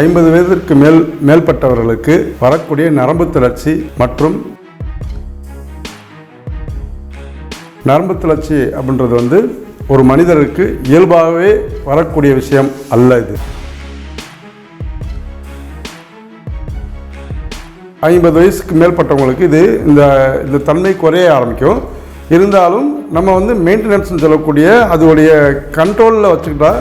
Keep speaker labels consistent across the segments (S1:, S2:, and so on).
S1: ஐம்பது வயதிற்கு மேல் மேல்பட்டவர்களுக்கு வரக்கூடிய நரம்பு தளர்ச்சி மற்றும் நரம்பு தளர்ச்சி அப்படின்றது வந்து ஒரு மனிதருக்கு இயல்பாகவே வரக்கூடிய விஷயம் அல்ல இது. ஐம்பது வயசுக்கு மேற்பட்டவங்களுக்கு இது இந்த இந்த தன்மை குறைய ஆரம்பிக்கும். இருந்தாலும் நம்ம வந்து மெயின்டெனன்ஸ்னு சொல்லக்கூடிய அதோடைய கண்ட்ரோலில் வச்சுக்கிட்டா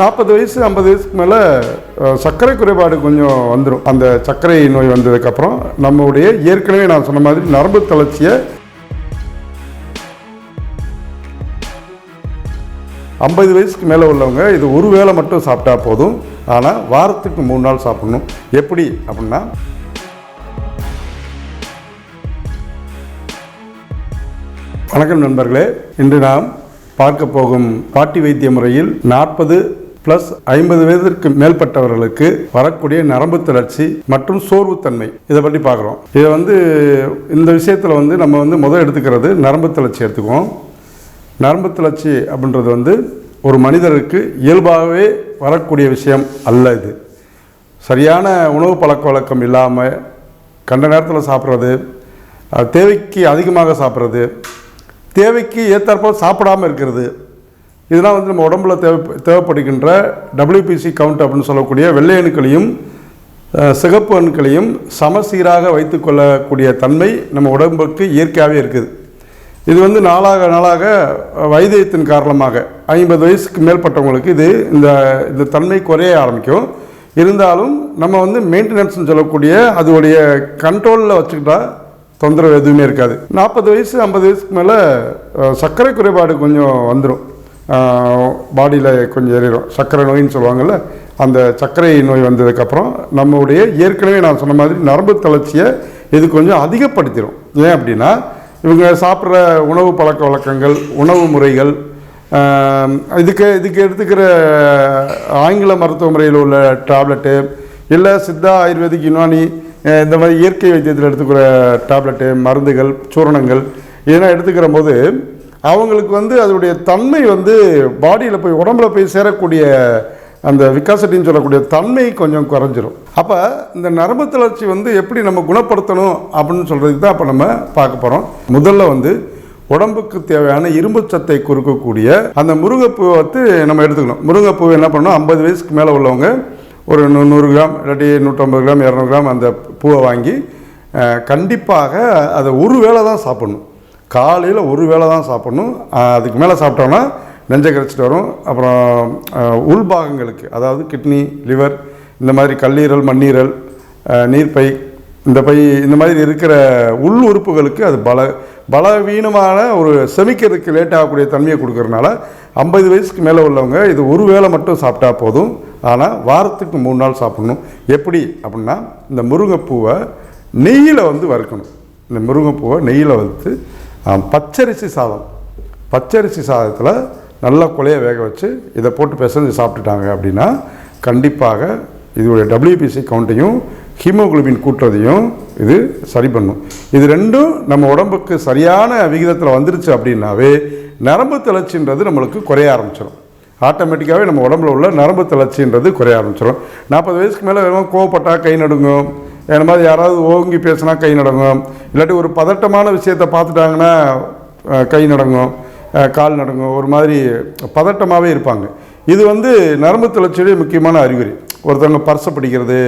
S1: நாற்பது வயசு ஐம்பது வயசுக்கு மேலே சர்க்கரை குறைபாடு கொஞ்சம் வந்துடும் அந்த சர்க்கரை நோய் வந்ததுக்கப்புறம் நம்மளுடைய ஏற்கனவே நான் சொன்ன மாதிரி நரம்பு தளர்ச்சியை ஐம்பது வயசுக்கு மேலே உள்ளவங்க இது ஒரு வேளை மட்டும் சாப்பிட்டா போதும். ஆனால் வாரத்துக்கு மூணு நாள் சாப்பிடணும். எப்படி அப்படின்னா வணக்கம் நண்பர்களே. இன்று நாம் பார்க்க போகும் பாட்டி வைத்திய முறையில் நாற்பது ப்ளஸ் ஐம்பது வயதிற்கு மேற்பட்டவர்களுக்கு வரக்கூடிய நரம்பு தளர்ச்சி மற்றும் சோர்வுத்தன்மை. இதை பற்றி பார்க்குறோம் இதை வந்து இந்த விஷயத்தில் வந்து நம்ம வந்து முதல் எடுத்துக்கிறது நரம்பு தளர்ச்சி எடுத்துக்குவோம். நரம்பு தளர்ச்சி அப்படின்றது வந்து ஒரு மனிதருக்கு இயல்பாகவே வரக்கூடிய விஷயம் அல்ல இது. சரியான உணவு பழக்க வழக்கம் இல்லாமல் கண்ட நேரத்தில் சாப்பிட்றது தேவைக்கு அதிகமாக சாப்பிட்றது தேவைக்கு ஏற்றாற்போல் சாப்பிடாமல் இருக்கிறது இதெல்லாம் வந்து நம்ம உடம்புல தேவை தேவைப்படுகின்ற டபிள்யூபிசி கவுண்ட் அப்படின்னு சொல்லக்கூடிய வெள்ளை அணுக்களையும் சிகப்பு அணுக்களையும் சமசீராக வைத்துக்கொள்ளக்கூடிய தன்மை நம்ம உடம்புக்கு இயற்கையாகவே இருக்குது. இது வந்து நாளாக நாளாக வைத்தியத்தின் காரணமாக ஐம்பது வயசுக்கு மேற்பட்டவங்களுக்கு இது இந்த இந்த தன்மை குறைய ஆரம்பிக்கும். இருந்தாலும் நம்ம வந்து மெயின்டெனன்ஸ்னு சொல்லக்கூடிய அதோடைய கண்ட்ரோலில் வச்சுக்கிட்டா தொந்தரவு எதுவுமே இருக்காது. நாற்பது வயசு ஐம்பது வயசுக்கு மேலே சர்க்கரை குறைபாடு கொஞ்சம் வந்துடும் பாடியில் கொஞ்சம் ஏறிடும். சர்க்கரை நோயின்னு சொல்லுவாங்கள்ல அந்த சர்க்கரை நோய் வந்ததுக்கப்புறம் நம்மளுடைய ஏற்கனவே நான் சொன்ன மாதிரி நரம்பு தளர்ச்சியை இது கொஞ்சம் அதிகப்படுத்திடும். ஏன் அப்படின்னா இவங்க சாப்பிட்ற உணவு பழக்க வழக்கங்கள் உணவு முறைகள் இதுக்கு இதுக்கு எடுத்துக்கிற ஆங்கில மருத்துவ முறையில் உள்ள டேப்லெட்டு இல்லை சித்தா ஆயுர்வேதிக் யுனானி இந்த மாதிரி இயற்கை வைத்தியத்தில் எடுத்துக்கிற டேப்லெட்டு மருந்துகள் சூரணங்கள் இதெல்லாம் எடுத்துக்கிற போது அவங்களுக்கு வந்து அதனுடைய தன்மை வந்து பாடியில் போய் உடம்புல போய் சேரக்கூடிய அந்த விகாசட்டின்னு சொல்லக்கூடிய தன்மை கொஞ்சம் குறைஞ்சிரும். அப்போ இந்த நரம்பு தளர்ச்சி வந்து எப்படி நம்ம குணப்படுத்தணும் அப்படின்னு சொல்கிறதுக்கு தான் அப்போ நம்ம பார்க்க போகிறோம் முதல்ல வந்து உடம்புக்கு தேவையான இரும்பு சத்தை குறுக்கக்கூடிய அந்த முருங்கைப்பூவை வந்து நம்ம எடுத்துக்கணும். முருங்கைப்பூவை என்ன பண்ணணும்? ஐம்பது வயசுக்கு மேலே உள்ளவங்க ஒரு நூறு கிராம் இல்லாட்டி நூற்றம்பது கிராம் இரநூறு கிராம் அந்த பூவை வாங்கி கண்டிப்பாக அதை ஒரு வேளை தான் சாப்பிடணும். காலையில் ஒரு வேளை தான் சாப்பிடணும். அதுக்கு மேலே சாப்பிட்டோன்னா நெஞ்சை கரைச்சிட்டு வரும். அப்புறம் உள்பாகங்களுக்கு அதாவது கிட்னி லிவர் இந்த மாதிரி கல்லீரல் மண்ணீரல் நீர்ப்பை இந்த பை இந்த மாதிரி இருக்கிற உள் உறுப்புகளுக்கு அது பல பலவீனமான ஒரு செமிக்கிறதுக்கு லேட் ஆகக்கூடிய தன்மையை கொடுக்கறனால ஐம்பது வயசுக்கு மேலே உள்ளவங்க இது ஒரு வேளை மட்டும் சாப்பிட்டா போதும். ஆனால் வாரத்துக்கு மூணு நாள் சாப்பிடணும். எப்படி? அப்படின்னா இந்த முருங்கைப்பூவை நெய்யில் வந்து வறுக்கணும். இந்த முருங்கைப்பூவை நெய்யில் வறுத்து பச்சரிசி சாதம். பச்சரிசி சாதத்தில் நல்லா கொலையை வேக வச்சு இதை போட்டு பிசைஞ்சு சாப்பிட்டுட்டாங்க அப்படின்னா கண்டிப்பாக இதோடைய டபிள்யூபிசி கவுண்ட்டையும் ஹீமோகுளோபின் கூட்டுறதையும் இது சரி பண்ணும். இது ரெண்டும் நம்ம உடம்புக்கு சரியான விகிதத்தில் வந்துருச்சு அப்படின்னாவே நரம்பு தளர்ச்சின்றது நம்மளுக்கு குறைய ஆரம்பிச்சிடும் ஆட்டோமேட்டிக்காகவே நம்ம உடம்புல உள்ள நரம்பு தளர்ச்சின்றது குறைய ஆரம்பிச்சிடும் நாற்பது வயசுக்கு மேலே வெறும் கோவப்பட்டா கை நடுங்கும். என்ன மாதிரி யாராவது ஓங்கி பேசினா கை நடங்கும். இல்லாட்டி ஒரு பதட்டமான விஷயத்தை பார்த்துட்டாங்கன்னா கை நடங்கும் கால் நடங்கும் ஒரு மாதிரி பதட்டமாகவே இருப்பாங்க. இது வந்து நரம்பு தளர்ச்சியுடைய முக்கியமான அறிகுறி. ஒருத்தவங்க பர்ஸை பிடிக்கிறது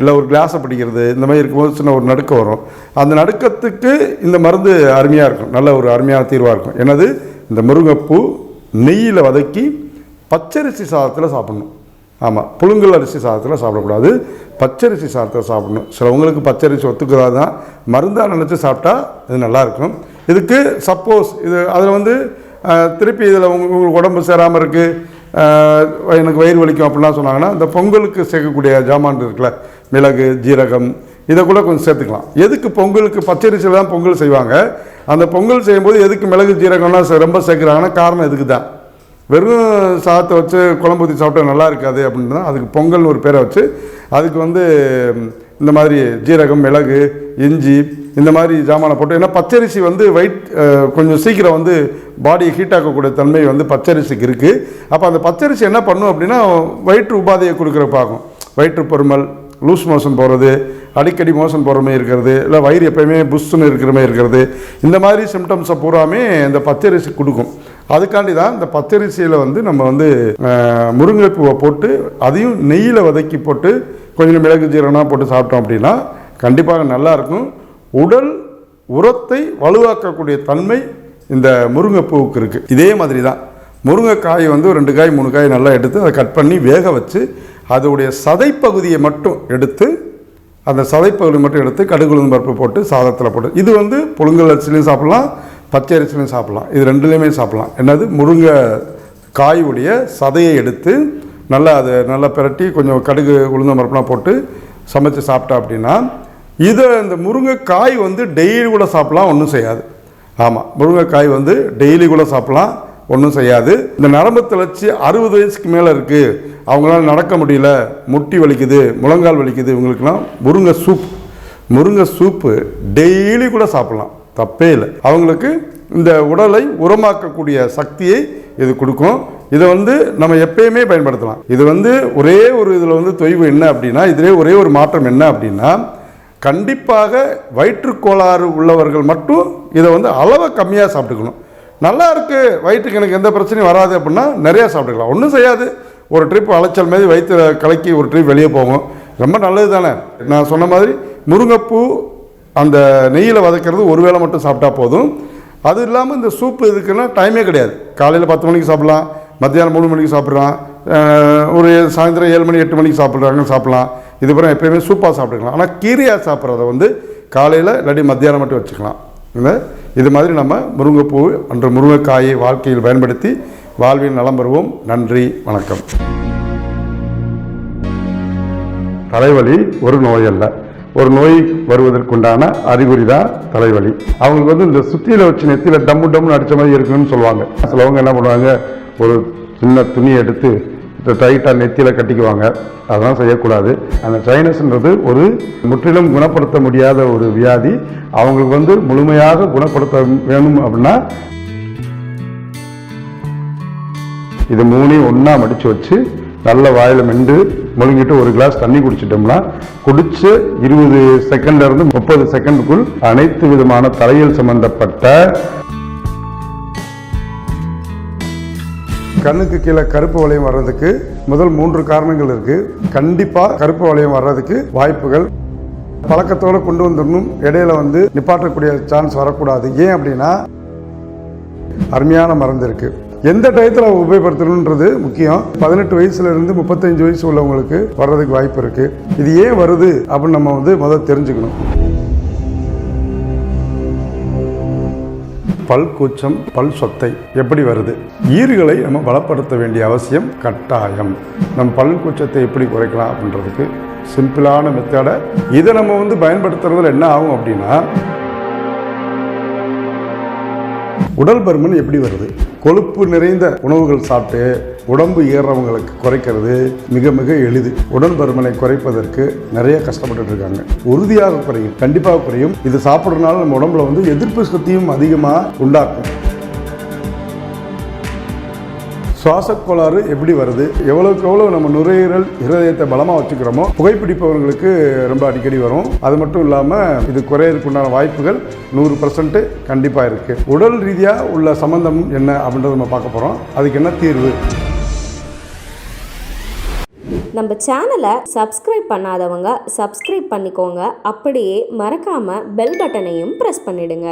S1: இல்லை ஒரு கிளாஸை பிடிக்கிறது இந்த மாதிரி இருக்கும்போது சின்ன ஒரு நடுக்கம் வரும். அந்த நடுக்கத்துக்கு இந்த மருந்து அருமையாக இருக்கும். நல்ல ஒரு அருமையான தீர்வாக இருக்கும். எனது இந்த முருங்கைப்பூ நெய்யில் வதக்கி பச்சரிசி சாதத்தில் சாப்பிட்ணும். ஆமாம் புழுங்கல் அரிசி சாதத்தில் சாப்பிடக்கூடாது. பச்சரிசி சாதத்தில் சாப்பிடணும். சிலவங்களுக்கு பச்சரிசி ஒத்துக்கிறாது தான் மருந்தாக நினச்சி சாப்பிட்டா இது நல்லாயிருக்கும். இதுக்கு சப்போஸ் இது அதில் வந்து திருப்பி இதில் உங்களுக்கு உடம்பு சேராமல் இருக்குது எனக்கு வயிறு வலிக்கும் அப்படிலாம் சொன்னாங்கன்னா இந்த பொங்கலுக்கு சேர்க்கக்கூடிய ஜாமான் இருக்குல்ல மிளகு ஜீரகம் இதை கூட கொஞ்சம் சேர்த்துக்கலாம். எதுக்கு பொங்கலுக்கு பச்சரிசியில் தான் பொங்கல் செய்வாங்க? அந்த பொங்கல் செய்யும்போது எதுக்கு மிளகு ஜீரகம்லாம் ரொம்ப சேர்க்குறாங்கன்னா காரணம் இதுக்கு தான் வெறும் சாதத்தை வச்சு குழம்பு ஊற்றி சாப்பிட்டா நல்லா இருக்காது அப்படின்னு அதுக்கு பொங்கல்னு ஒரு பேரை வச்சு அதுக்கு வந்து இந்த மாதிரி ஜீரகம் மிளகு இஞ்சி இந்த மாதிரி ஜாமானை போட்டு ஏன்னா பச்சரிசி வந்து வயிட் கொஞ்சம் சீக்கிரம் வந்து பாடியை ஹீட் ஆக்கக்கூடிய தன்மை வந்து பச்சரிசிக்கு இருக்குது அப்போ அந்த பச்சரிசி என்ன பண்ணும் அப்படின்னா வயிற்று உபாதையை கொடுக்குற பார்க்கும் வயிற்று பொறுமல் லூஸ் மோஷன் போகிறது அடிக்கடி மோஷன் போகிற மாதிரி இருக்கிறது இல்லை வயிறு எப்பயுமே புஷ்ஷுன்னு இருக்கிற மாதிரி இருக்கிறது இந்த மாதிரி சிம்டம்ஸை பூராமே இந்த பச்சரிசி கொடுக்கும். அதுக்காண்டி தான் இந்த பச்சரிசியில் வந்து நம்ம வந்து முருங்கைப்பூவை போட்டு அதையும் நெய்யில் வதக்கி போட்டு கொஞ்சம் மிளகு ஜீரணம் போட்டு சாப்பிட்டோம் அப்படின்னா கண்டிப்பாக நல்லாயிருக்கும் உடல் உரத்தை வலுவாக்கக்கூடிய தன்மை இந்த முருங்கைப்பூவுக்கு இருக்குது இதே மாதிரி தான் முருங்கைக்காய் வந்து ஒரு ரெண்டு காய் மூணு காய் நல்லா எடுத்து அதை கட் பண்ணி வேக வச்சு அதோடைய சதைப்பகுதியை மட்டும் எடுத்து அந்த சதைப்பகுதி மட்டும் எடுத்து கடுகு உளுந்து பருப்பு போட்டு சாதத்தில் போட்டு இது வந்து புழுங்கல் அரிசிலையும் சாப்பிட்லாம். பச்சை அரிசிலையும் சாப்பிட்லாம். இது ரெண்டுலேயுமே சாப்பிட்லாம். என்னது? முருங்கை காயுடைய சதையை எடுத்து நல்லா அதை நல்லா பிரட்டி கொஞ்சம் கடுகு உளுந்த மரப்பெலாம் போட்டு சமைச்சு சாப்பிட்டா அப்படின்னா இதை இந்த முருங்கைக்காய் வந்து டெய்லி கூட சாப்பிட்லாம் ஒன்றும் செய்யாது. ஆமாம் முருங்கைக்காய் வந்து டெய்லி கூட சாப்பிட்லாம் ஒன்றும் செய்யாது. இந்த நரம்பு தளர்ச்சி அறுபது வயசுக்கு மேலே இருக்குது அவங்களால நடக்க முடியல. முட்டி வலிக்குது முழங்கால் வலிக்குது இவங்களுக்குலாம் முருங்கை சூப் முருங்கை சூப்பு டெய்லி கூட சாப்பிட்லாம். தப்பே இல்லை. அவங்களுக்கு இந்த உடலை உரமாக்கக்கூடிய சக்தியை இது கொடுக்கும். இதை வந்து நம்ம எப்பயுமே பயன்படுத்தலாம். இது வந்து ஒரே ஒரு இதில் வந்து தொய்வு என்ன அப்படின்னா இதிலே ஒரே ஒரு மாற்றம் என்ன அப்படின்னா கண்டிப்பாக வயிற்றுக்கோளாறு உள்ளவர்கள் மட்டும் இதை வந்து அளவை கம்மியாக சாப்பிட்டுக்கணும். நல்லா இருக்குது வயிற்றுக்கு எனக்கு எந்த பிரச்சனையும் வராது அப்படின்னா நிறையா சாப்பிட்டுக்கலாம். ஒன்றும் செய்யாது. ஒரு ட்ரிப் அலைச்சல் மாதிரி வயிற்று கலக்கி ஒரு ட்ரிப் வெளியே போகும். ரொம்ப நல்லது தானே நான் சொன்ன மாதிரி முருங்கைப்பூ அந்த நெய்யில் வதக்கிறது ஒரு வேளை மட்டும் சாப்பிட்டா போதும். அது இல்லாமல் இந்த சூப்பு இதுக்குன்னா டைமே கிடையாது. காலையில் பத்து மணிக்கு சாப்பிட்லாம் மத்தியானம் மூணு மணிக்கு சாப்பிட்றான் ஒரு சாயந்தரம் ஏழு மணி எட்டு மணிக்கு சாப்பிட்றாங்க சாப்பிட்லாம். இதுக்கப்புறம் எப்பயுமே சூப்பாக சாப்பிட்டுக்கலாம். ஆனால் கீரையாக சாப்பிட்றத வந்து காலையில் இல்லாட்டி மத்தியானம் மட்டும் வச்சுக்கலாம். இந்த இது மாதிரி நம்ம முருங்கைப்பூ அன்று முருங்கைக்காயை வாழ்க்கையில் பயன்படுத்தி வாழ்வில் நலம் பெறுவோம். நன்றி வணக்கம். தலைவலி ஒரு நோய் அல்ல. ஒரு நோய் வருவதற்குண்டான அறிகுறி தான் தலைவலி. அவங்களுக்கு வந்து இந்த சுத்தியில வச்சு நெத்தியில டம்மு டம்முன்னு அடிச்ச மாதிரி இருக்குன்னு சொல்லுவாங்க. சிலவங்க என்ன பண்ணுவாங்க ஒரு சின்ன துணி எடுத்து டைட்டாக நெத்தியில் கட்டிக்குவாங்க. அதெல்லாம் செய்யக்கூடாது. அந்த சைனஸ்ன்றது ஒரு முற்றிலும் குணப்படுத்த முடியாத ஒரு வியாதி. அவங்களுக்கு வந்து முழுமையாக குணப்படுத்த வேணும் அப்படின்னா இது மூணையும் ஒன்றா மடித்து வச்சு நல்ல வாயில் மென்று முழுங்கிட்டு ஒரு கிளாஸ் தண்ணி குடிச்சிட்டோம்னா குடிச்சு இருபது செகண்ட்ல இருந்து முப்பது செகண்டுக்குள் அனைத்து விதமான தலையில் சம்பந்தப்பட்ட கண்ணுக்கு கீழே கருப்பு வளையம் வர்றதுக்கு முதல் மூன்று காரணங்கள் இருக்கு. கண்டிப்பா கருப்பு வளையம் வர்றதுக்கு வாய்ப்புகள். பழக்கத்தோடு கொண்டு வந்துடணும். இடையில வந்து நிப்பாட்டக்கூடிய சான்ஸ் வரக்கூடாது. ஏன் அப்படின்னா அருமையான மருந்து இருக்குது எந்த டயத்தில் உபயோகப்படுத்தணுன்றது முக்கியம். பதினெட்டு வயசுல இருந்து முப்பத்தஞ்சு வயசு உள்ளவங்களுக்கு வர்றதுக்கு வாய்ப்பு இருக்கு. இது ஏன் வருது அப்படின்னு நம்ம வந்து முதல் தெரிஞ்சுக்கணும். பல் கூச்சம் பல் சொத்தை எப்படி வருது? ஈறுகளை நம்ம பலப்படுத்த வேண்டிய அவசியம் கட்டாயம். நம் பல் கூச்சத்தை எப்படி குறைக்கலாம் அப்படின்றதுக்கு சிம்பிளான மெத்தடை இதை நம்ம வந்து பயன்படுத்துறதுல என்ன ஆகும் அப்படின்னா உடல் பருமன் எப்படி வருது? கொழுப்பு நிறைந்த உணவுகள் சாப்பிட்டு உடம்பு ஏறுறவங்களுக்கு குறைக்கிறது மிக மிக எளிது. உடல் பருமனை குறைப்பதற்கு நிறைய கஷ்டப்பட்டு இருக்காங்க. உறுதியாக குறையும் கண்டிப்பாக குறையும். இது சாப்பிட்றதுனால நம்ம உடம்புல வந்து எதிர்ப்பு சக்தியும் அதிகமாக உண்டாக்கும். சுவாசக்கோளாறு எப்படி வருது? எவ்வளவுக்கு எவ்வளோ நம்ம நுரையீரல் இருதயத்தை பலமாக வச்சுக்கிறோமோ புகைப்பிடிப்பவர்களுக்கு ரொம்ப அடிக்கடி வரும். அது மட்டும் இல்லாமல் இது குறையறதுக்கு உண்டான வாய்ப்புகள் நூறு பர்சன்ட் கண்டிப்பாக இருக்குது உடல் ரீதியாக உள்ள சம்பந்தம் என்ன அப்படின்றத நம்ம பார்க்க போகிறோம் அதுக்கு என்ன தீர்வு?
S2: நம்ம சேனலை சப்ஸ்கிரைப் பண்ணாதவங்க சப்ஸ்கிரைப் பண்ணிக்கோங்க. அப்படியே மறக்காமல் பெல் பட்டனையும் ப்ரெஸ் பண்ணிடுங்க.